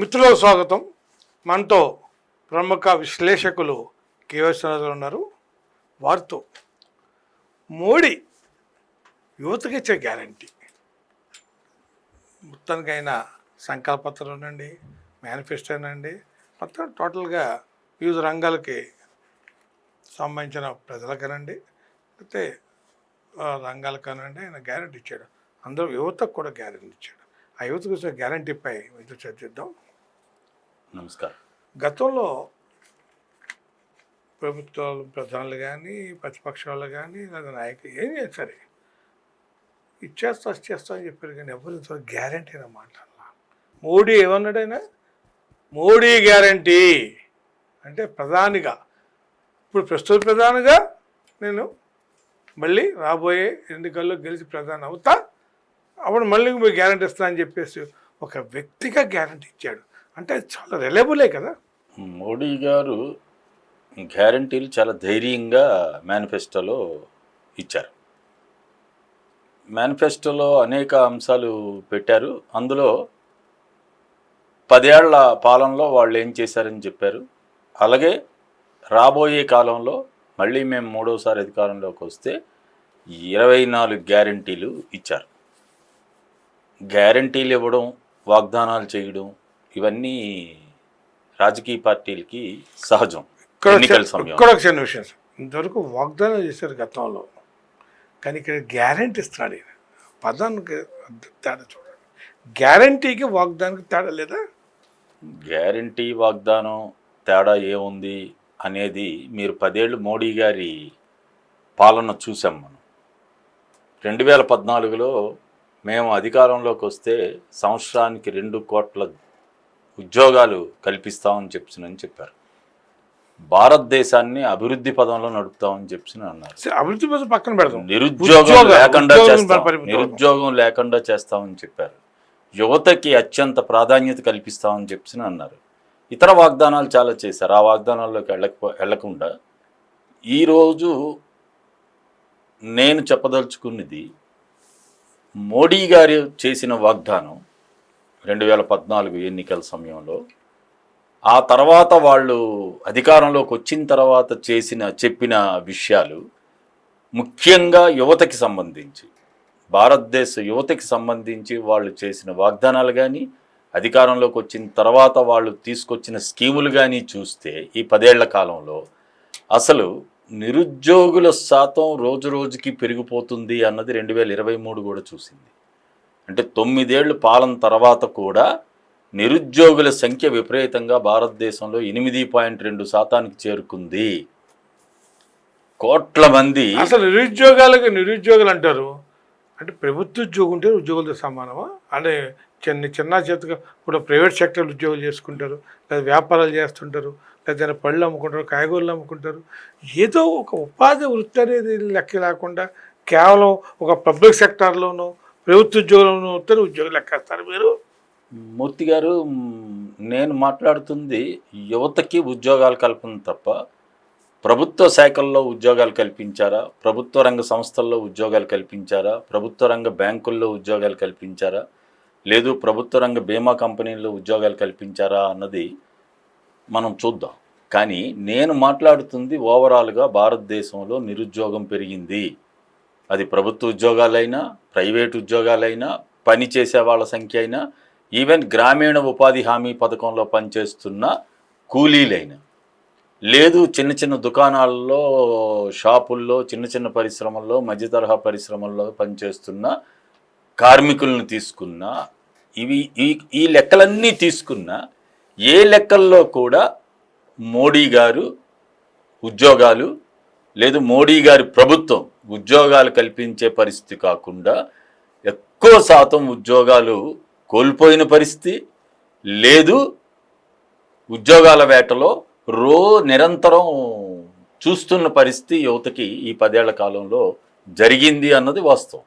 మిత్రులకు స్వాగతం. మనతో ప్రముఖ విశ్లేషకులు కేవశ్వరరావు ఉన్నారు. వారితో మోడీ యువతకి ఇచ్చే గ్యారంటీ. మొత్తానికైనా సంకల్పత్రం ఉండండి మేనిఫెస్టో అండి మొత్తం టోటల్గా వివిధ రంగాలకి సంబంధించిన ప్రజలకనండి. అయితే రంగాలకు కానివ్వండి ఆయన గ్యారంటీ ఇచ్చాడు. అందరూ యువతకు కూడా గ్యారంటీ ఇచ్చాడు. ఆ యువతకు ఇచ్చే గ్యారంటీపై మీతో చర్చిద్దాం. నమస్కారం. గతంలో ప్రభుత్వాలు ప్రధానులు కానీ ప్రతిపక్షాలు కానీ లేదా నాయకులు ఏం చేస్తారు ఇచ్చేస్తా వచ్చేస్తా అని చెప్పారు కానీ ఎవరు ఇంతవరకు గ్యారంటీ అయినా మాట్లాడాల మోడీ ఏమన్నాడైనా? మోడీ గ్యారంటీ అంటే ప్రధానిగా. ఇప్పుడు ప్రస్తుత ప్రధానిగా నేను మళ్ళీ రాబోయే ఎన్నికల్లో గెలిచి ప్రధాని అవుతా. అప్పుడు మళ్ళీ మీకు గ్యారంటీ ఇస్తా అని చెప్పేసి ఒక వ్యక్తిగా గ్యారంటీ ఇచ్చాడు. అంటే చాలా రిలయబులే కదా? మోడీ గారు గ్యారంటీలు చాలా ధైర్యంగా మేనిఫెస్టోలో ఇచ్చారు. మేనిఫెస్టోలో అనేక అంశాలు పెట్టారు. అందులో పదేళ్ళ పాలనలో వాళ్ళు ఏం చేశారని చెప్పారు. అలాగే రాబోయే కాలంలో మళ్ళీ మేము మూడోసారి అధికారంలోకి వస్తే ఇరవై నాలుగు గ్యారంటీలు ఇచ్చారు. గ్యారంటీలు ఇవ్వడం వాగ్దానాలు చేయడం ఇవన్నీ రాజకీయ పార్టీలకి సహజం. ఎన్నికల సమయం. చిన్న విషయం. ఇంతవరకు వాగ్దానం చేశారు గతంలో. కానీ ఇక్కడ గ్యారంటీ ఇస్తున్నాడు ఈయన. పదానికి తేడా చూడండి. గ్యారంటీకి వాగ్దానానికి తేడా లేదా? గ్యారంటీ వాగ్దానం తేడా ఏముంది అనేది మీరు పదేళ్ళు మోడీ గారి పాలన చూసాం మనం. రెండు వేల పద్నాలుగులో మేము అధికారంలోకి వస్తే సంవత్సరానికి రెండు కోట్ల ఉద్యోగాలు కల్పిస్తామని చెప్పినని చెప్పారు. భారతదేశాన్ని అభివృద్ధి పదంలో నడుపుతామని చెప్పి అన్నారు. అభివృద్ధి మీద పక్కన పెడదాం. నిరుద్యోగం లేకుండా చేస్తాం. నిరుద్యోగం లేకుండా చేస్తామని చెప్పారు. యువతకి అత్యంత ప్రాధాన్యత కల్పిస్తామని చెప్పి అన్నారు. ఇతర వాగ్దానాలు చాలా చేశారు. ఆ వాగ్దానాల్లోకి వెళ్ళకపో వెళ్ళకుండా ఈరోజు నేను చెప్పదలుచుకున్నది మోడీ గారు చేసిన వాగ్దానం రెండు వేల పద్నాలుగు ఎన్నికల సమయంలో. ఆ తర్వాత వాళ్ళు అధికారంలోకి వచ్చిన తర్వాత చేసిన చెప్పిన విషయాలు ముఖ్యంగా యువతకి సంబంధించి భారతదేశ యువతకి సంబంధించి వాళ్ళు చేసిన వాగ్దానాలు కానీ అధికారంలోకి వచ్చిన తర్వాత వాళ్ళు తీసుకొచ్చిన స్కీములు కానీ చూస్తే ఈ పదేళ్ళ కాలంలో అసలు నిరుద్యోగుల శాతం రోజు రోజుకి పెరిగిపోతుంది అన్నది రెండు వేల ఇరవై మూడు కూడా చూసింది. అంటే తొమ్మిదేళ్ళు పాలన తర్వాత కూడా నిరుద్యోగుల సంఖ్య విపరీతంగా భారతదేశంలో ఎనిమిది పాయింట్ రెండు శాతానికి చేరుకుంది. కోట్ల మంది అసలు నిరుద్యోగాలకు నిరుద్యోగులు అంటారు? అంటే ప్రభుత్వ ఉద్యోగం ఉంటే ఉద్యోగులతో సమానమా? అంటే చిన్న చిన్న చేతిగా ఇప్పుడు ప్రైవేట్ సెక్టర్ ఉద్యోగాలు చేసుకుంటారు లేదా వ్యాపారాలు చేస్తుంటారు లేదా పళ్ళు అమ్ముకుంటారు కాయగూరలు అమ్ముకుంటారు. ఏదో ఒక ఉపాధి వృత్తి అనేది లెక్క లేకుండా కేవలం ఒక పబ్లిక్ సెక్టార్లోనూ ప్రభుత్వ ఉద్యోగంలో వస్తే ఉద్యోగం లెక్కేస్తారు మీరు? మూర్తి గారు నేను మాట్లాడుతుంది యువతకి ఉద్యోగాలు కల్పన తప్ప ప్రభుత్వ శాఖల్లో ఉద్యోగాలు కల్పించారా? ప్రభుత్వ రంగ సంస్థల్లో ఉద్యోగాలు కల్పించారా? ప్రభుత్వ రంగ బ్యాంకుల్లో ఉద్యోగాలు కల్పించారా? లేదు ప్రభుత్వ రంగ బీమా కంపెనీల్లో ఉద్యోగాలు కల్పించారా అన్నది మనం చూద్దాం. కానీ నేను మాట్లాడుతుంది ఓవరాల్గా భారతదేశంలో నిరుద్యోగం పెరిగింది. అది ప్రభుత్వ ఉద్యోగాలైనా ప్రైవేట్ ఉద్యోగాలైనా పని చేసే వాళ్ళ సంఖ్య అయినా ఈవెన్ గ్రామీణ ఉపాధి హామీ పథకంలో పనిచేస్తున్న కూలీలైనా. లేదు చిన్న చిన్న దుకాణాల్లో షాపుల్లో చిన్న చిన్న పరిశ్రమల్లో మధ్య తరహా పరిశ్రమల్లో పనిచేస్తున్న కార్మికులను తీసుకున్న ఇవి ఈ ఈ లెక్కలన్నీ తీసుకున్న ఏ లెక్కల్లో కూడా మోడీ గారు ఉద్యోగాలు లేదు మోడీ గారి ప్రభుత్వం ఉద్యోగాలు కల్పించే పరిస్థితి కాకుండా ఎక్కువ శాతం ఉద్యోగాలు కోల్పోయిన పరిస్థితి లేదు. ఉద్యోగాల వేటలో రో నిరంతరం చూస్తున్న పరిస్థితి యువతకి ఈ పదేళ్ళ కాలంలో జరిగింది అన్నది వాస్తవం.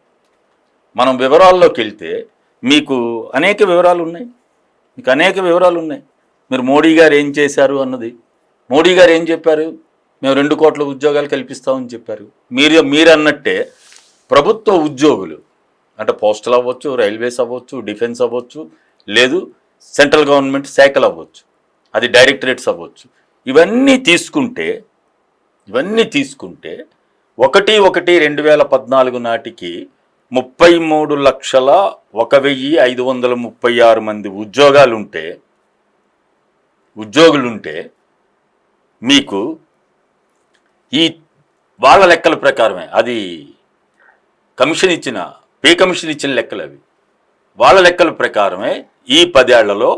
మనం వివరాల్లోకి వెళ్తే మీకు అనేక వివరాలు ఉన్నాయి. మీకు అనేక వివరాలు ఉన్నాయి. మీరు మోడీ గారు ఏం చేశారు అన్నది. మోడీ గారు ఏం చెప్పారు? మేము రెండు కోట్ల ఉద్యోగాలు కల్పిస్తామని చెప్పారు. మీరు మీరన్నట్టే ప్రభుత్వ ఉద్యోగులు అంటే పోస్టల్ అవ్వచ్చు రైల్వేస్ అవ్వచ్చు డిఫెన్స్ అవ్వచ్చు లేదు సెంట్రల్ గవర్నమెంట్ శాఖలు అవ్వచ్చు అది డైరెక్టరేట్స్ అవ్వచ్చు. ఇవన్నీ తీసుకుంటే ఇవన్నీ తీసుకుంటే ఒకటి ఒకటి రెండు వేల పద్నాలుగు నాటికి ముప్పై మూడు లక్షల ఒక వెయ్యి ఐదు వందల ముప్పై ఆరు మంది ఉద్యోగాలుంటే ఉద్యోగులుంటే మీకు ఈ వాళ్ళ లెక్కల ప్రకారమే. అది కమిషన్ ఇచ్చిన పే కమిషన్ ఇచ్చిన లెక్కలు అవి. వాళ్ళ లెక్కల ప్రకారమే ఈ పదేళ్ళలో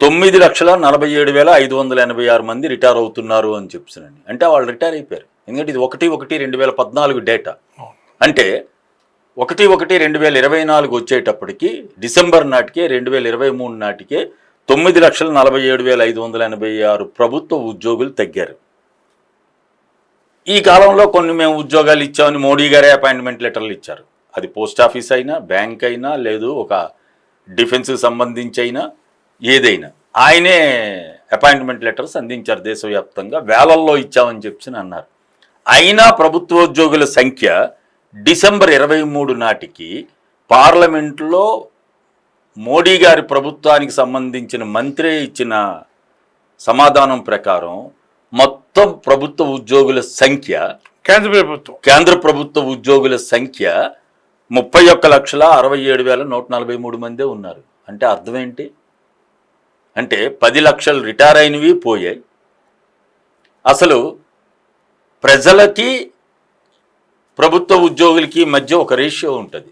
తొమ్మిది లక్షల నలభై ఏడు వేల ఐదు వందల ఎనభై ఆరు మంది రిటైర్ అవుతున్నారు అని చెప్తున్నాను. అంటే వాళ్ళు రిటైర్ అయిపోయారు. ఎందుకంటే ఇది ఒకటి ఒకటి రెండు వేల పద్నాలుగు డేటా. అంటే ఒకటి ఒకటి రెండు వేల ఇరవై నాలుగు వచ్చేటప్పటికి డిసెంబర్ నాటికే రెండు వేల ఇరవై మూడు నాటికే తొమ్మిది లక్షల నలభై ఏడు వేల ఐదు వందల ఎనభై ఆరు ప్రభుత్వ ఉద్యోగులు తగ్గారు. ఈ కాలంలో కొన్ని మేము ఉద్యోగాలు ఇచ్చామని మోడీ గారే అపాయింట్మెంట్ లెటర్లు ఇచ్చారు. అది పోస్ట్ ఆఫీస్ అయినా బ్యాంక్ అయినా లేదు ఒక డిఫెన్స్కి సంబంధించి అయినా ఏదైనా. ఆయనే అపాయింట్మెంట్ లెటర్స్ అందించారు దేశవ్యాప్తంగా. వేలల్లో ఇచ్చామని చెప్పి అన్నారు. అయినా ప్రభుత్వోద్యోగుల సంఖ్య డిసెంబర్ ఇరవై మూడు నాటికి పార్లమెంట్లో మోడీ గారి ప్రభుత్వానికి సంబంధించిన మంత్రి ఇచ్చిన సమాధానం ప్రకారం మొత్తం ప్రభుత్వ ఉద్యోగుల సంఖ్య కేంద్ర ప్రభుత్వం. కేంద్ర ప్రభుత్వ ఉద్యోగుల సంఖ్య ముప్పై ఒక్క లక్షల అరవై ఏడు వేల నూట నలభై మూడు మందే ఉన్నారు. అంటే అర్థం ఏంటి? అంటే పది లక్షలు రిటైర్ అయినవి పోయాయి. అసలు ప్రజలకి ప్రభుత్వ ఉద్యోగులకి మధ్య ఒక రేషియో ఉంటుంది.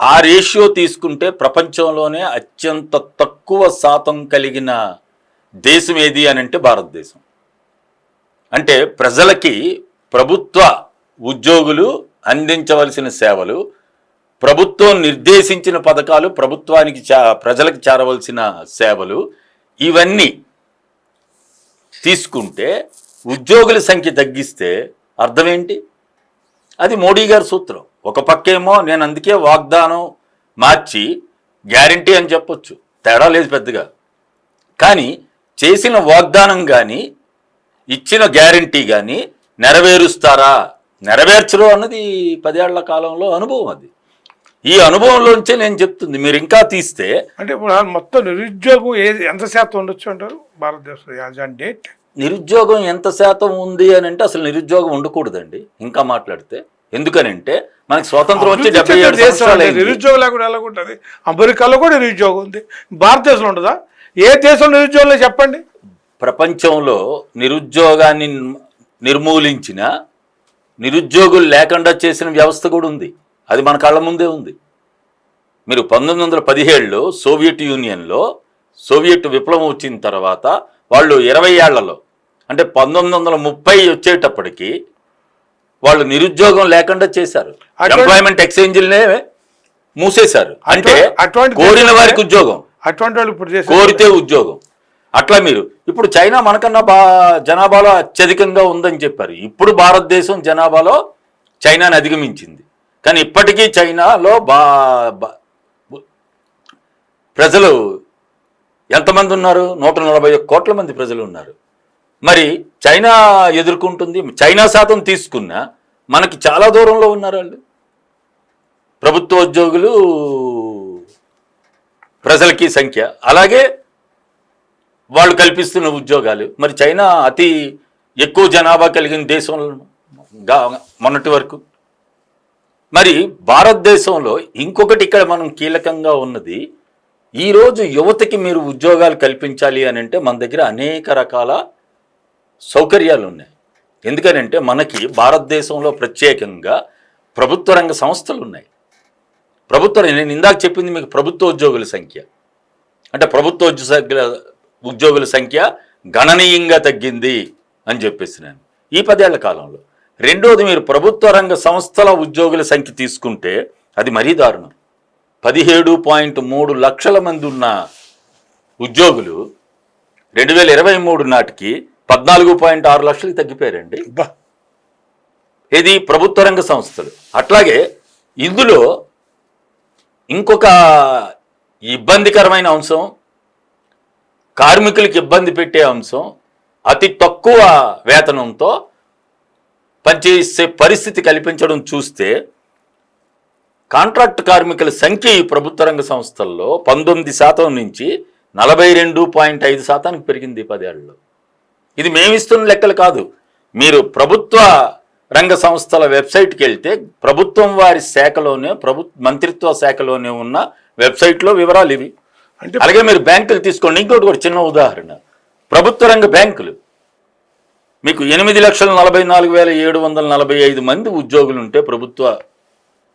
ఆ రేషియో తీసుకుంటే ప్రపంచంలోనే అత్యంత తక్కువ శాతం కలిగిన దేశం ఏది అని అంటే భారతదేశం. అంటే ప్రజలకి ప్రభుత్వ ఉద్యోగులు అందించవలసిన సేవలు ప్రభుత్వం నిర్దేశించిన పథకాలు ప్రభుత్వానికి చా ప్రజలకు చేరవలసిన సేవలు ఇవన్నీ తీసుకుంటే ఉద్యోగుల సంఖ్య తగ్గిస్తే అర్థమేంటి? అది మోడీ గారి సూత్రం. ఒక పక్కేమో నేను అందుకే వాగ్దానం మార్చి గ్యారంటీ అని చెప్పొచ్చు. తేడా లేదు పెద్దగా. కానీ చేసిన వాగ్దానం కానీ ఇచ్చిన గ్యారంటీ కానీ నెరవేరుస్తారా? నెరవేర్చరు అన్నది పదేళ్ళ కాలంలో అనుభవం అది. ఈ అనుభవంలోంచే నేను చెప్తుంది మీరు ఇంకా తీస్తే. అంటే ఇప్పుడు మొత్తం నిరుద్యోగం ఏది ఎంత శాతం ఉండొచ్చు అంటారు? భారతదేశం డేట్? నిరుద్యోగం ఎంత శాతం ఉంది అని అంటే అసలు నిరుద్యోగం ఉండకూడదండి ఇంకా మాట్లాడితే. ఎందుకనంటే మనకి స్వాతంత్రం వచ్చి డెబ్బై ఏడు సంవత్సరాలు. నిరుద్యోగం లేకుండా ఎలా ఉంటుంది? అమెరికాలో కూడా నిరుద్యోగం ఉంది. భారతదేశంలో ఉండదా? ఏ దేశంలో నిరుద్యోగం లేదు చెప్పండి. ప్రపంచంలో నిరుద్యోగాన్ని నిర్మూలించిన నిరుద్యోగులు లేకుండా చేసిన వ్యవస్థ కూడా ఉంది. అది మన కళ్ళ ముందే ఉంది. మీరు పంతొమ్మిది వందల పదిహేడులో సోవియట్ యూనియన్లో సోవియట్ విప్లవం వచ్చిన తర్వాత వాళ్ళు ఇరవై ఏళ్ళలో అంటే పంతొమ్మిది వందల ముప్పై వచ్చేటప్పటికి వాళ్ళు నిరుద్యోగం లేకుండా చేశారు. ఎంప్లాయ్మెంట్ ఎక్స్చేంజ్లనే మూసేశారు. అంటే కోరిన వారికి ఉద్యోగం. అటువంటి వాళ్ళు ఇప్పుడు కోరితే ఉద్యోగం. అట్లా మీరు. ఇప్పుడు చైనా మనకన్నా బా జనాభాలో అత్యధికంగా ఉందని చెప్పారు. ఇప్పుడు భారతదేశం జనాభాలో చైనాని అధిగమించింది. కానీ ఇప్పటికీ చైనాలో బా బా- ప్రజలు ఎంతమంది ఉన్నారు? నూట నలభై ఒక్క కోట్ల మంది ప్రజలు ఉన్నారు. మరి చైనా ఎదుర్కొంటుంది చైనా శాతం తీసుకున్నా మనకి చాలా దూరంలో ఉన్నారు వాళ్ళు. ప్రభుత్వ ఉద్యోగులు ప్రజలకి సంఖ్య. అలాగే వాళ్ళు కల్పిస్తున్న ఉద్యోగాలు. మరి చైనా అతి ఎక్కువ జనాభా కలిగిన దేశంలో మొన్నటి వరకు. మరి భారతదేశంలో ఇంకొకటి ఇక్కడ మనం కీలకంగా ఉన్నది ఈరోజు యువతకి మీరు ఉద్యోగాలు కల్పించాలి అని అంటే మన దగ్గర అనేక రకాల సౌకర్యాలు ఉన్నాయి. ఎందుకనంటే మనకి భారతదేశంలో ప్రత్యేకంగా ప్రభుత్వ రంగ సంస్థలు ఉన్నాయి. ప్రభుత్వ నేను ఇందాక చెప్పింది మీకు ప్రభుత్వ ఉద్యోగుల సంఖ్య. అంటే ప్రభుత్వ ఉద్యోగుల ఉద్యోగుల సంఖ్య గణనీయంగా తగ్గింది అని చెప్పేసి నేను ఈ పదేళ్ళ కాలంలో. రెండోది మీరు ప్రభుత్వ రంగ సంస్థల ఉద్యోగుల సంఖ్య తీసుకుంటే అది మరీ దారుణం. పదిహేడు పాయింట్ మూడు లక్షల మంది ఉన్న ఉద్యోగులు రెండు వేల ఇరవై మూడు నాటికి పద్నాలుగు పాయింట్ ఆరు లక్షలకి తగ్గిపోయారండి. ఇది ప్రభుత్వ రంగ సంస్థలు. అట్లాగే ఇందులో ఇంకొక ఇబ్బందికరమైన అంశం కార్మికులకు ఇబ్బంది పెట్టే అంశం అతి తక్కువ వేతనంతో పనిచేసే పరిస్థితి కల్పించడం చూస్తే కాంట్రాక్ట్ కార్మికుల సంఖ్య ఈ ప్రభుత్వ రంగ సంస్థల్లో పంతొమ్మిది శాతం నుంచి నలభై రెండు పాయింట్ ఐదు శాతానికి పెరిగింది పదేళ్ళలో ఇది మేమిస్తున్న లెక్కలు కాదు. మీరు ప్రభుత్వ రంగ సంస్థల వెబ్సైట్కి వెళ్తే ప్రభుత్వం వారి శాఖలోనే ప్రభు మంత్రిత్వ శాఖలోనే ఉన్న వెబ్సైట్లో వివరాలు ఇవి. అంటే అలాగే మీరు బ్యాంకులు తీసుకోండి. ఇంకోటి కూడా చిన్న ఉదాహరణ. ప్రభుత్వ రంగ బ్యాంకులు. మీకు ఎనిమిది లక్షల నలభై నాలుగు వేల ఏడు వందల నలభై ఐదు మంది ఉద్యోగులు ఉంటే ప్రభుత్వ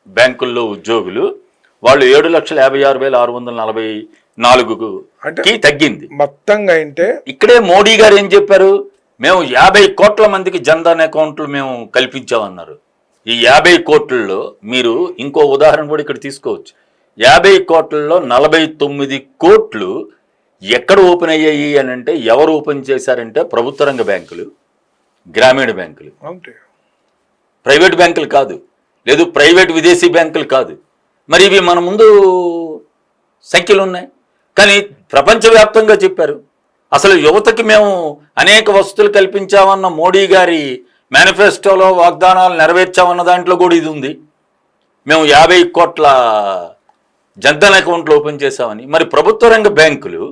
బ్యాంకుల్లో ఉద్యోగులు వాళ్ళు ఏడు లక్షల యాభై ఆరు వేల ఆరు వందల నలభై నాలుగుకి అంటే- తగ్గింది. మొత్తంగా అంటే ఇక్కడే మోడీ గారు ఏం చెప్పారు? మేము యాభై కోట్ల మందికి జన్ధన్ అకౌంట్లు మేము కల్పించామన్నారు. ఈ యాభై కోట్లలో మీరు ఇంకో ఉదాహరణ కూడా ఇక్కడ తీసుకోవచ్చు. యాభై కోట్లలో నలభై తొమ్మిది కోట్లు ఎక్కడ ఓపెన్ అయ్యాయి అని అంటే ఎవరు ఓపెన్ చేశారంటే ప్రభుత్వ రంగ బ్యాంకులు గ్రామీణ బ్యాంకులు. ప్రైవేట్ బ్యాంకులు కాదు. లేదు ప్రైవేట్ విదేశీ బ్యాంకులు కాదు. మరి ఇవి మన ముందు సంఖ్యలు ఉన్నాయి. కానీ ప్రపంచవ్యాప్తంగా చెప్పారు. అసలు యువతకి మేము అనేక వసతులు కల్పించామన్న మోడీ గారి మేనిఫెస్టోలో వాగ్దానాలు నెరవేర్చామన్న దాంట్లో కూడా ఇది ఉంది. మేము యాభై కోట్ల జన్ధన్ అకౌంట్లు ఓపెన్ చేశామని. మరి ప్రభుత్వ రంగ బ్యాంకులు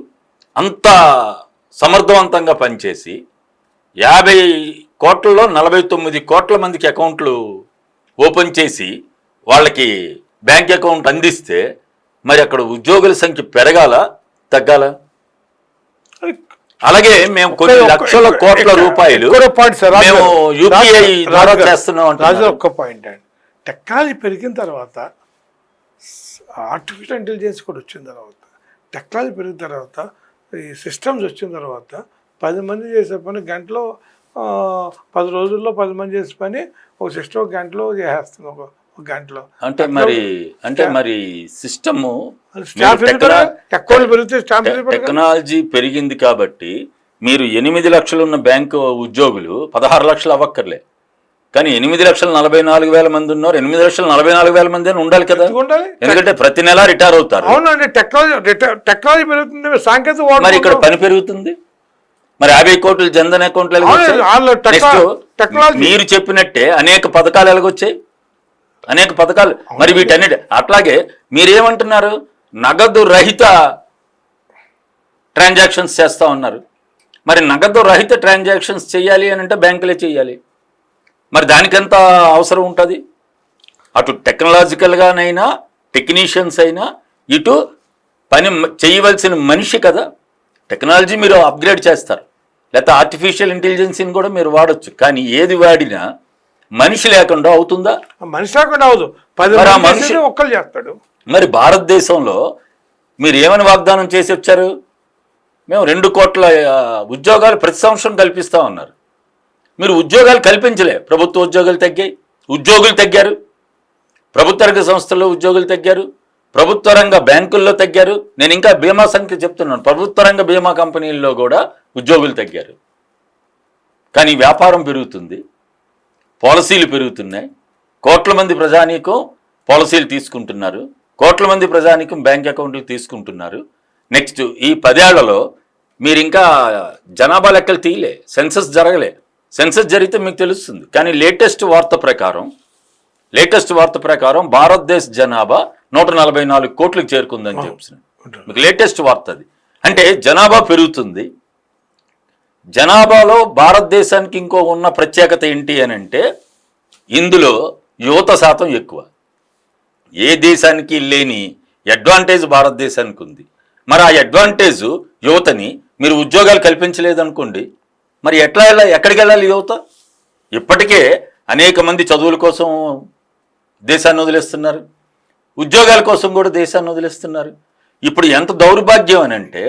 అంత సమర్థవంతంగా పనిచేసి యాభై కోట్లలో నలభై తొమ్మిది కోట్ల మందికి అకౌంట్లు ఓపెన్ చేసి వాళ్ళకి బ్యాంక్ అకౌంట్ అందిస్తే మరి అక్కడ ఉద్యోగుల సంఖ్య పెరగాల తగ్గాల? అలాగే మేము కొన్ని లక్షల కోట్ల రూపాయలు మేము యూపీఐ ద్వారా చేస్తున్నాం రాజు. ఒక్క పాయింట్ అండి. టెక్నాలజీ పెరిగిన తర్వాత ఆర్టిఫిషియల్ ఇంటెలిజెన్స్ కూడా వచ్చిన తర్వాత టెక్నాలజీ పెరిగిన తర్వాత ఈ సిస్టమ్స్ వచ్చిన తర్వాత పది మంది చేసే పని గంటలో పది రోజుల్లో పది మంది చేసే పని ఒక సిస్టమ్ ఒక గంటలో చేసేస్తుంది ఒక గంటలో. అంటే మరి అంటే మరి సిస్టమ్ టెక్నాలజీ పెరిగింది? కాబట్టి మీరు ఎనిమిది లక్షలు ఉన్న బ్యాంకు ఉద్యోగులు పదహారు లక్షలు అవ్వక్కర్లే. కానీ ఎనిమిది లక్షల నలభై నాలుగు వేల మంది ఉన్నారు. ఎనిమిది లక్షల నలభై నాలుగు వేల మంది అని ఉండాలి కదా. ఉండాలి? ఎందుకంటే ప్రతి నెల రిటైర్ అవుతారు. అవునండి టెక్నాలజీ టెక్నాలజీ పెరుగుతుంది సాంకేతిక మరి ఇక్కడ. పని పెరుగుతుంది? మరి యాభై కోట్లు జన్ధన్ అకౌంట్లు మీరు చెప్పినట్టే అనేక పథకాలు ఎలాగొచ్చాయి? అనేక పథకాలు. మరి వీటన్నిటి అట్లాగే మీరేమంటున్నారు? నగదు రహిత ట్రాన్సాక్షన్స్ చేస్తా ఉన్నారు. మరి నగదు రహిత ట్రాన్సాక్షన్స్ చేయాలి అని అంటే బ్యాంకులే చేయాలి. మరి దానికెంత అవసరం ఉంటుంది? అటు టెక్నాలజికల్గానైనా టెక్నీషియన్స్ అయినా ఇటు పని చేయవలసిన మనిషి కదా. టెక్నాలజీ మీరు అప్గ్రేడ్ చేస్తారు. లేకపోతే ఆర్టిఫిషియల్ ఇంటెలిజెన్సీని కూడా మీరు వాడొచ్చు. కానీ ఏది వాడినా మనిషి లేకుండా అవుతుందా? మనిషి లేకుండా అవదు మనిషి- ఒక్కళ్ళు చేస్తాడు. మరి భారతదేశంలో మీరు ఏమని వాగ్దానం చేసి వచ్చారు? మేము రెండు కోట్ల ఉద్యోగాలు ప్రతి సంవత్సరం కల్పిస్తా ఉన్నారు. మీరు ఉద్యోగాలు కల్పించలే. ప్రభుత్వ ఉద్యోగాలు తగ్గాయి. ఉద్యోగులు తగ్గారు. ప్రభుత్వ రంగ సంస్థల్లో ఉద్యోగులు తగ్గారు. ప్రభుత్వ రంగ బ్యాంకుల్లో తగ్గారు. నేను ఇంకా బీమా సంఖ్య చెప్తున్నాను. ప్రభుత్వ రంగ బీమా కంపెనీల్లో కూడా ఉద్యోగులు తగ్గారు. కానీ వ్యాపారం పెరుగుతుంది. పాలసీలు పెరుగుతున్నాయి. కోట్ల మంది ప్రజానీకం పాలసీలు తీసుకుంటున్నారు. కోట్ల మంది ప్రజానీకం బ్యాంక్ అకౌంట్లు తీసుకుంటున్నారు. నెక్స్ట్ ఈ పదేళ్ళలో మీరు ఇంకా జనాభా లెక్కలు తీయలే. సెన్సస్ జరగలే. సెన్సస్ జరిగితే మీకు తెలుస్తుంది. కానీ లేటెస్ట్ వార్త ప్రకారం లేటెస్ట్ వార్త ప్రకారం భారతదేశ జనాభా నూట నలభై నాలుగు కోట్లకు చేరుకుందని చెప్తున్నాను మీకు లేటెస్ట్ వార్త అది. అంటే జనాభా పెరుగుతుంది. జనాభాలో భారతదేశానికి ఇంకో ఉన్న ప్రత్యేకత ఏంటి అని అంటే ఇందులో యువత శాతం ఎక్కువ. ఏ దేశానికి లేని అడ్వాంటేజ్ భారతదేశానికి ఉంది. మరి ఆ అడ్వాంటేజ్ యువతని మీరు ఉద్యోగాలు కల్పించలేదనుకోండి మరి ఎట్లా వెళ్ళాలి ఎక్కడికి వెళ్ళాలి యువత? ఇప్పటికే అనేక మంది చదువుల కోసం దేశాన్ని వదిలేస్తున్నారు. ఉద్యోగాల కోసం కూడా దేశాన్ని వదిలేస్తున్నారు. ఇప్పుడు ఎంత దౌర్భాగ్యం అని అంటే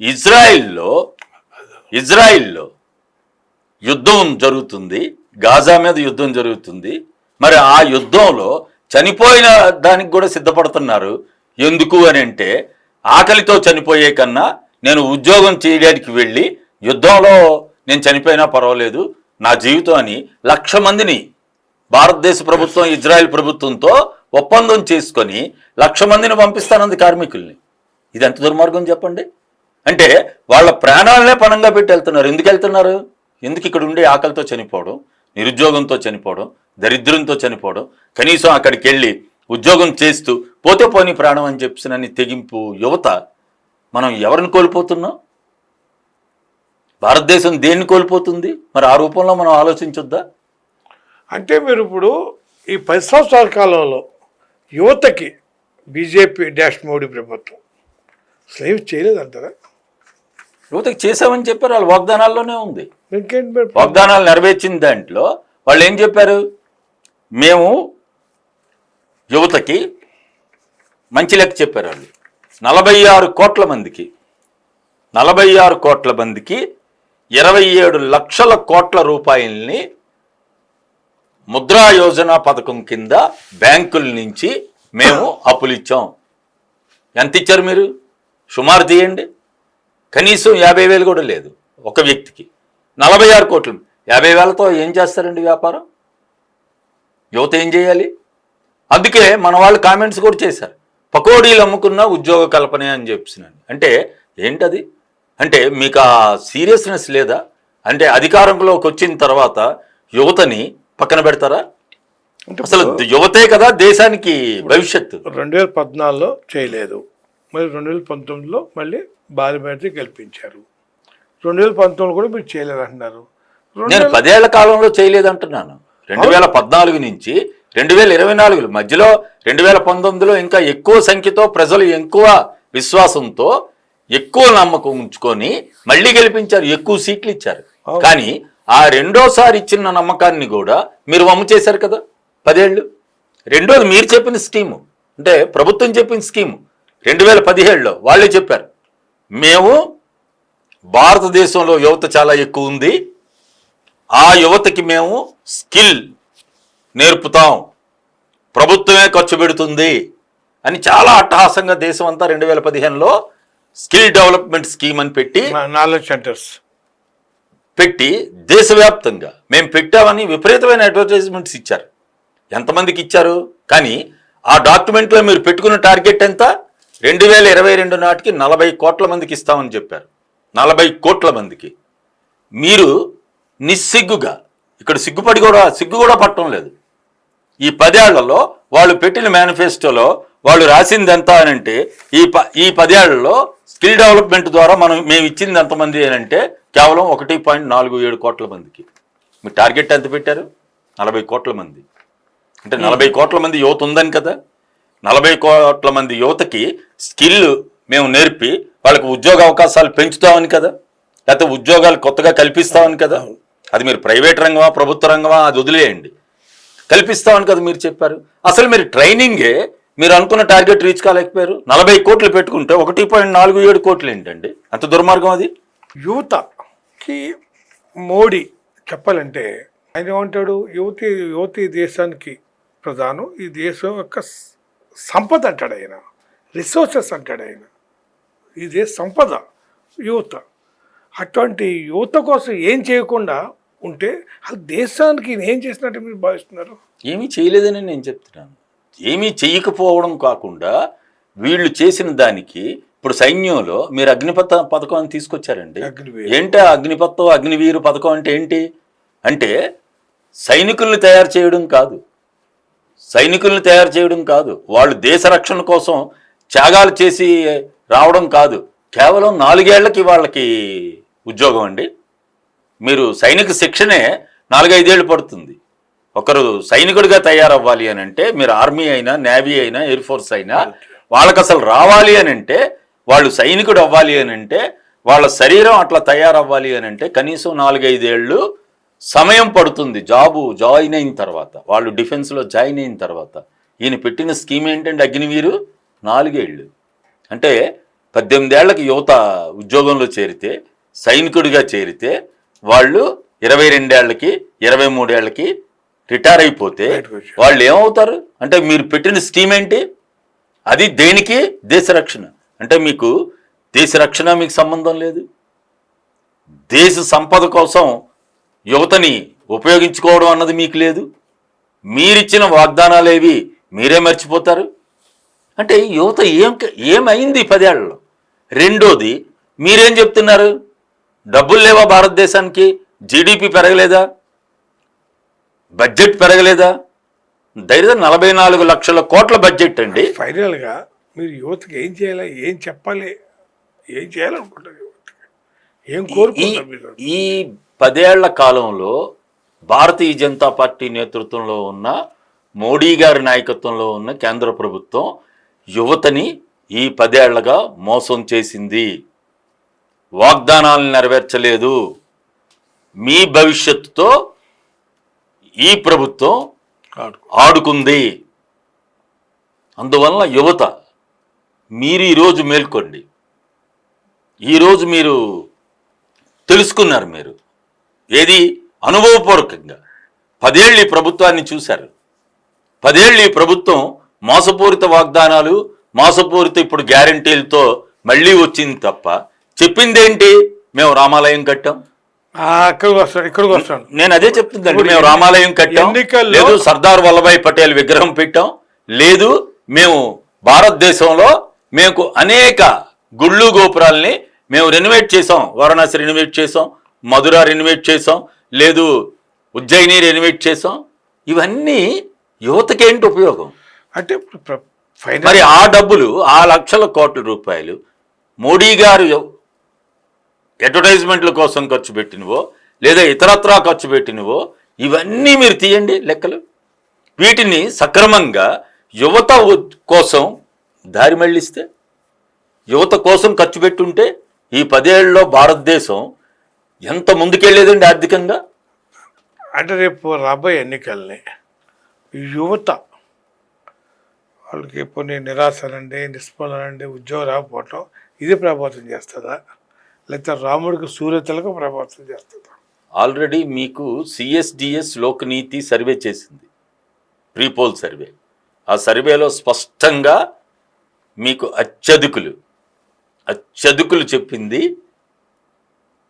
ఇజ్రాయిల్లో ఇజ్రాయిల్లో యుద్ధం జరుగుతుంది గాజా మీద యుద్ధం జరుగుతుంది. మరి ఆ యుద్ధంలో చనిపోయిన దానికి కూడా సిద్ధపడుతున్నారు. ఎందుకు అని అంటే ఆకలితో చనిపోయే కన్నా నేను ఉద్యోగం చేయడానికి వెళ్ళి యుద్ధంలో నేను చనిపోయినా పర్వాలేదు. నా జీవితం అని లక్ష మందిని భారతదేశ ప్రభుత్వం ఇజ్రాయెల్ ప్రభుత్వంతో ఒప్పందం చేసుకొని లక్ష మందిని పంపిస్తానంది కార్మికుల్ని. ఇది ఎంత దుర్మార్గం చెప్పండి? అంటే వాళ్ళ ప్రాణాలనే పణంగా పెట్టి వెళ్తున్నారు. ఎందుకు వెళ్తున్నారు? ఎందుకు ఇక్కడ ఉండి ఆకలితో చనిపోవడం నిరుద్యోగంతో చనిపోవడం దరిద్రంతో చనిపోవడం? కనీసం అక్కడికి వెళ్ళి ఉద్యోగం చేస్తూ పోతే పోని ప్రాణం అని చెప్పినని తెగింపు యువత మనం ఎవరిని కోల్పోతున్నాం? భారతదేశం దేన్ని కోల్పోతుంది? మరి ఆ రూపంలో మనం ఆలోచించొద్దా? అంటే మీరు ఇప్పుడు ఈ పది సంవత్సరాల కాలంలో యువతకి బీజేపీ డాష్ మోడీ ప్రభుత్వం స్లేవ్ చేయలేదంటారా యువతకి చేసామని చెప్పారు వాళ్ళ వాగ్దానాల్లోనే ఉంది. ఇంకేంటి వాగ్దానాలు నెరవేర్చిన దాంట్లో వాళ్ళు ఏం చెప్పారు? మేము యువతకి మంచి లెక్క చెప్పారు వాళ్ళు. నలభై ఆరు కోట్ల మందికి నలభై ఆరు కోట్ల మందికి ఇరవై ఏడు లక్షల కోట్ల రూపాయల్ని ముద్రా యోజన పథకం కింద బ్యాంకుల నుంచి మేము అప్పులు ఇచ్చాం ఎంత ఇచ్చారు మీరు? సుమారు తీయండి. కనీసం యాభై వేలు కూడా లేదు ఒక వ్యక్తికి. నలభై ఆరు కోట్లు. యాభై వేలతో ఏం చేస్తారండి వ్యాపారం? యువత ఏం చేయాలి? అందుకే మన వాళ్ళు కామెంట్స్ కూడా చేశారు. పకోడీలు అమ్ముకున్న ఉద్యోగ కల్పనే అని చెప్పినాను అంటే ఏంటది? అంటే మీకు ఆ సీరియస్నెస్ లేదా? అంటే అధికారంలోకి వచ్చిన తర్వాత యువతని పక్కన పెడతారా? అంటే అసలు యువతే కదా దేశానికి భవిష్యత్తు. రెండు వేల పద్నాలుగులో చేయలేదు. మరి రెండు వేల పంతొమ్మిదిలో మళ్ళీ భారీ మేరతో గెలిపించారు. రెండు వేల పంతొమ్మిది కూడా మీరు చేయలేదు అంటున్నారు నేను పదేళ్ళ కాలంలో చేయలేదంటున్నాను. రెండు వేల పద్నాలుగు నుంచి రెండు వేల ఇరవై నాలుగు మధ్యలో రెండు వేల పంతొమ్మిదిలో ఇంకా ఎక్కువ సంఖ్యతో ప్రజలు ఎక్కువ విశ్వాసంతో ఎక్కువ నమ్మకం ఉంచుకొని మళ్ళీ గెలిపించారు ఎక్కువ సీట్లు ఇచ్చారు. కానీ ఆ రెండోసారి ఇచ్చిన నమ్మకాన్ని కూడా మీరు వమ్ము చేశారు కదా పదేళ్ళు. రెండోది మీరు చెప్పిన స్కీము. అంటే ప్రభుత్వం చెప్పిన స్కీము. రెండు వేల పదిహేడులో వాళ్ళే చెప్పారు మేము భారతదేశంలో యువత చాలా ఎక్కువ ఉంది. ఆ యువతకి మేము స్కిల్ నేర్పుతాం. ప్రభుత్వమే ఖర్చు పెడుతుంది. అని చాలా అట్టహాసంగా దేశం అంతా రెండు వేల పదిహేనులో స్కిల్ డెవలప్మెంట్ స్కీమ్ అని పెట్టి నాలెడ్జ్ సెంటర్స్. పెట్టి దేశవ్యాప్తంగా మేము పెట్టామని విపరీతమైన అడ్వర్టైజ్మెంట్స్ ఇచ్చారు. ఎంతమందికి ఇచ్చారు? కానీ ఆ డాక్యుమెంట్లో మీరు పెట్టుకున్న టార్గెట్ ఎంత? రెండు వేల ఇరవై రెండు నాటికి నలభై కోట్ల మందికి ఇస్తామని చెప్పారు. నలభై కోట్ల మందికి. మీరు నిస్సిగ్గుగా ఇక్కడ సిగ్గుపడి కూడా సిగ్గు కూడా పట్టడం లేదు. ఈ పదేళ్ళలో వాళ్ళు పెట్టిన మేనిఫెస్టోలో వాళ్ళు రాసింది ఎంత అని అంటే ఈ ప ఈ పదేళ్ళలో స్కిల్ డెవలప్మెంట్ ద్వారా మనం మేము ఇచ్చింది ఎంతమంది అంటే కేవలం ఒకటి పాయింట్ నాలుగు ఏడు కోట్ల మందికి. మీ టార్గెట్ ఎంత పెట్టారు? నలభై కోట్ల మంది. అంటే నలభై కోట్ల మంది యువత ఉందని కదా? నలభై కోట్ల మంది యువతకి స్కిల్ మేము నేర్పి వాళ్ళకి ఉద్యోగ అవకాశాలు పెంచుతామని కదా? లేకపోతే ఉద్యోగాలు కొత్తగా కల్పిస్తామని కదా? అది మీరు ప్రైవేట్ రంగమా ప్రభుత్వ రంగమా అది వదిలేయండి. కల్పిస్తామని కదా మీరు చెప్పారు. అసలు మీరు ట్రైనింగే మీరు అనుకున్న టార్గెట్ రీచ్ కాలేకపోయారు. నలభై కోట్లు పెట్టుకుంటే ఒకటి పాయింట్ నాలుగు ఏడు కోట్లు ఏంటండి? అంత దుర్మార్గం అది? యువతకి మోడీ చెప్పాలంటే ఆయన ఏమంటాడు? యువతి యువతి దేశానికి ప్రధానం. ఈ దేశం యొక్క సంపద అంటాడు ఆయన. రిసోర్సెస్ అంటాడు ఆయన. ఈ దేశ సంపద యువత. అటువంటి యువత కోసం ఏం చేయకుండా ఉంటే దేశానికి ఏం చేసినట్టు మీరు భావిస్తున్నారు? ఏమీ చేయలేదని నేను చెప్తున్నాను. ఏమీ చెయ్యకపోవడం కాకుండా వీళ్ళు చేసిన దానికి ఇప్పుడు సైన్యంలో మీరు అగ్నిపథ పథకం అని తీసుకొచ్చారండి. ఏంటి అగ్నిపథం అగ్నివీరు పథకం అంటే ఏంటి? అంటే సైనికుల్ని తయారు చేయడం కాదు. సైనికుల్ని తయారు చేయడం కాదు. వాళ్ళు దేశ రక్షణ కోసం త్యాగాలు చేసి రావడం కాదు. కేవలం నాలుగేళ్ళకి వాళ్ళకి ఉద్యోగం అండి. మీరు సైనిక శిక్షణే నాలుగైదేళ్ళు పడుతుంది. ఒకరు సైనికుడిగా తయారవ్వాలి అని అంటే మీరు ఆర్మీ అయినా నేవీ అయినా ఎయిర్ ఫోర్స్ అయినా వాళ్ళకి అసలు రావాలి అని అంటే వాళ్ళు సైనికుడు అవ్వాలి అని అంటే వాళ్ళ శరీరం అట్లా తయారవ్వాలి అని అంటే కనీసం నాలుగైదేళ్ళు సమయం పడుతుంది. జాబు జాయిన్ అయిన తర్వాత వాళ్ళు డిఫెన్స్లో జాయిన్ అయిన తర్వాత. ఈయన పెట్టిన స్కీమ్ ఏంటంటే అగ్నివీరు? నాలుగేళ్ళు. అంటే పద్దెనిమిదేళ్ళకు యువత ఉద్యోగంలో చేరితే సైనికుడిగా చేరితే వాళ్ళు ఇరవై రెండేళ్ళకి ఇరవై మూడేళ్ళకి రిటైర్ అయిపోతే. వాళ్ళు ఏమవుతారు? అంటే మీరు పెట్టిన స్కీమ్ ఏంటి? అది దేనికి? దేశ రక్షణ. అంటే మీకు దేశ రక్షణ మీకు సంబంధం లేదు. దేశ సంపద కోసం యువతని ఉపయోగించుకోవడం అన్నది మీకు లేదు. మీరిచ్చిన వాగ్దానాలేవి మీరే మర్చిపోతారు. అంటే యువత ఏం ఏమైంది పదేళ్ళలో? రెండోది మీరేం చెప్తున్నారు? డబ్బులు లేవా భారతదేశానికి? జీడిపి పెరగలేదా? బడ్జెట్ పెరగలేదా? ధైర్యం నలభై నాలుగు లక్షల కోట్ల బడ్జెట్ అండి. ఫైనల్గా మీరు యువతకి ఏం చేయాలి ఏం చెప్పాలి ఏం చేయాలనుకుంటారు ఏం కోరుకుంటారు మీరు? ఈ పదేళ్ళ కాలంలో భారతీయ జనతా పార్టీ నేతృత్వంలో ఉన్న మోడీ గారి నాయకత్వంలో ఉన్న కేంద్ర ప్రభుత్వం యువతని ఈ పదేళ్ళగా మోసం చేసింది. వాగ్దానాలను నెరవేర్చలేదు. మీ భవిష్యత్తుతో ఈ ప్రభుత్వం ఆడుకుంది. అందువల్ల యువత మీరు ఈరోజు మేల్కోండి. ఈరోజు మీరు తెలుసుకున్నారు మీరు. ఏది? అనుభవపూర్వకంగా. పదేళ్ళు ఈ ప్రభుత్వాన్ని చూశారు. పదేళ్ళు ఈ ప్రభుత్వం మోసపూరిత వాగ్దానాలు మోసపూరిత ఇప్పుడు గ్యారంటీలతో మళ్ళీ వచ్చింది తప్ప చెప్పిందేంటి? మేము రామాలయం కట్టాం. ఇక్కడికి వస్తాను నేను అదే చెప్తుందండి మేము రామాలయం కట్టాం. లేదు సర్దార్ వల్లభాయ్ పటేల్ విగ్రహం పెట్టాం. లేదు మేము భారతదేశంలో మేము అనేక గుళ్ళు గోపురాల్ని మేము రెనోవేట్ చేసాం వారణాసి రెనోవేట్ చేసాం మధుర రెనోవేట్ చేసాం లేదు ఉజ్జయిని రెనోవేట్ చేసాం ఇవన్నీ యువతకేంటి ఉపయోగం? అంటే మరి ఆ డబ్బులు ఆ లక్షల కోట్ల రూపాయలు మోడీ గారు అడ్వర్టైజ్మెంట్ల కోసం ఖర్చు పెట్టినవో లేదా ఇతరత్రా ఖర్చు పెట్టినవో ఇవన్నీ మీరు తీయండి లెక్కలు. వీటిని సక్రమంగా యువత కోసం దారి మళ్ళిస్తే యువత కోసం ఖర్చు పెట్టుంటే ఈ పదేళ్ళలో భారతదేశం ఎంత ముందుకెళ్ళేదండి ఆర్థికంగా? అంటే రేపు రాబోయే ఎన్నికల్ని యువత వాళ్ళకి కొన్ని నిరాశనండి నిస్పృహనండి ఉద్యోగం రాకపోవటం ఇది ప్రభావితం చేస్తుందా? లేకపోతే రాముడికి సూర్యతలకు ప్రభావితం చేస్తుంది. ఆల్రెడీ మీకు సిఎస్డిఎస్ లోకనీతి సర్వే చేసింది. Prepoll survey. ఆ సర్వేలో స్పష్టంగా మీకు అత్యధికులు అత్యధికులు చెప్పింది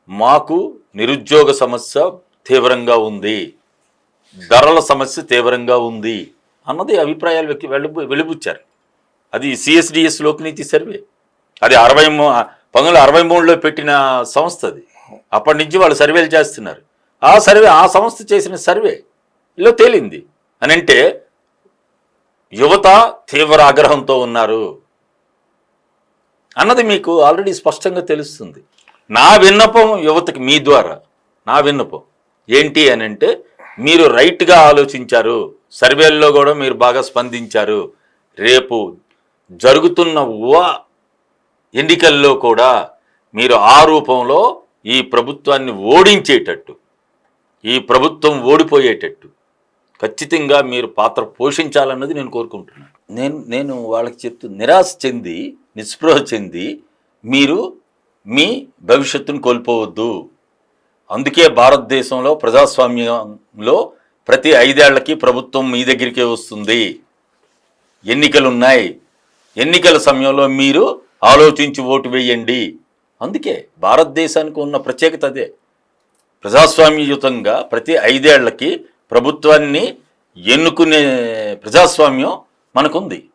మాకు నిరుద్యోగ సమస్య తీవ్రంగా ఉంది. ధరల సమస్య తీవ్రంగా ఉంది అన్నది అభిప్రాయాలు వ్యక్తి వెళ్ళి వెలిబుచ్చారు అది సిఎస్డిఎస్ లోకనీతి సర్వే. అది అరవై పంతొమ్మిది వందల అరవై మూడులో పెట్టిన సంస్థ అది. అప్పటి నుంచి వాళ్ళు సర్వేలు చేస్తున్నారు. ఆ సర్వే ఆ సంస్థ చేసిన సర్వేలో తేలింది. అని అంటే యువత తీవ్ర ఆగ్రహంతో ఉన్నారు అన్నది మీకు ఆల్రెడీ స్పష్టంగా తెలుస్తుంది. నా విన్నపం యువతకి మీ ద్వారా నా విన్నపం. ఏంటి అని అంటే మీరు రైట్గా ఆలోచించారు సర్వేల్లో కూడా మీరు బాగా స్పందించారు. రేపు జరుగుతున్న ఊహ ఎన్నికల్లో కూడా మీరు ఆ రూపంలో ఈ ప్రభుత్వాన్ని ఓడించేటట్టు ఈ ప్రభుత్వం ఓడిపోయేటట్టు ఖచ్చితంగా మీరు పాత్ర పోషించాలన్నది నేను కోరుకుంటున్నాను. నేను నేను వాళ్ళకి చెప్తూ నిరాశ చెంది నిస్పృహ చెంది మీరు మీ భవిష్యత్తును కోల్పోవద్దు. అందుకే భారతదేశంలో ప్రజాస్వామ్యంలో ప్రతి ఐదేళ్ళకి ప్రభుత్వం మీ దగ్గరికే వస్తుంది. ఎన్నికలు ఉన్నాయి ఎన్నికల సమయంలో మీరు ఆలోచించి ఓటు వేయండి. అందుకే భారతదేశానికి ఉన్న ప్రత్యేకత అదే. ప్రజాస్వామ్యయుతంగా ప్రతి ఐదేళ్ళకి ప్రభుత్వాన్ని ఎన్నుకునే ప్రజాస్వామ్యం మనకుంది.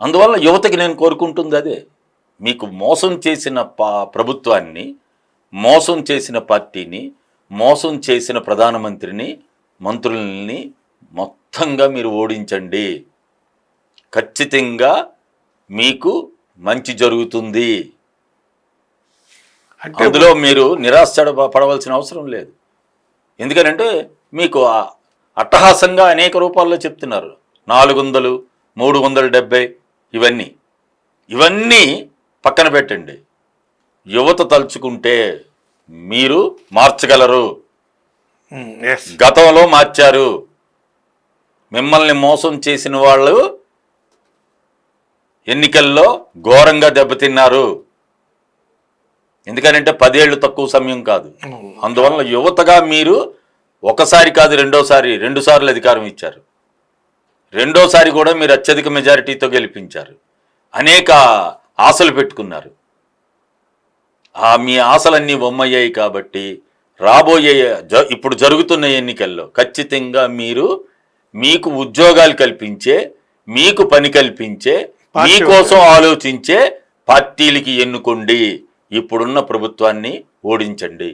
అందువల్ల యువతకి నేను కోరుకుంటుంది అదే. మీకు మోసం చేసిన పా ప్రభుత్వాన్ని మోసం చేసిన పార్టీని మోసం చేసిన ప్రధానమంత్రిని మంత్రుల్ని మొత్తంగా మీరు ఓడించండి. ఖచ్చితంగా మీకు మంచి జరుగుతుంది. అందులో మీరు నిరాశ పడవలసిన అవసరం లేదు. ఎందుకనంటే మీకు అట్టహాసంగా అనేక రూపాల్లో చెప్తున్నారు. నాలుగు వందలు మూడు వందల డెబ్బై ఇవన్నీ. ఇవన్నీ పక్కన పెట్టండి. యువత తలుచుకుంటే మీరు మార్చగలరు. గతంలో మార్చారు. మిమ్మల్ని మోసం చేసిన వాళ్ళు ఎన్నికల్లో ఘోరంగా దెబ్బతిన్నారు. ఎందుకనంటే పదేళ్ళు తక్కువ సమయం కాదు. అందువల్ల యువతగా మీరు ఒకసారి కాదు రెండోసారి రెండు సార్లు అధికారం ఇచ్చారు. రెండోసారి కూడా మీరు అత్యధిక మెజారిటీతో గెలిపించారు. అనేక ఆశలు పెట్టుకున్నారు. ఆ మీ ఆశలన్నీ బొమ్మయ్యాయి కాబట్టి రాబోయే జ- ఇప్పుడు జరుగుతున్న ఎన్నికల్లో ఖచ్చితంగా మీరు మీకు ఉద్యోగాలు కల్పించే మీకు పని కల్పించే మీకోసం ఆలోచించే పార్టీలకి ఎన్నుకోండి. ఇప్పుడున్న ప్రభుత్వాన్ని ఓడించండి.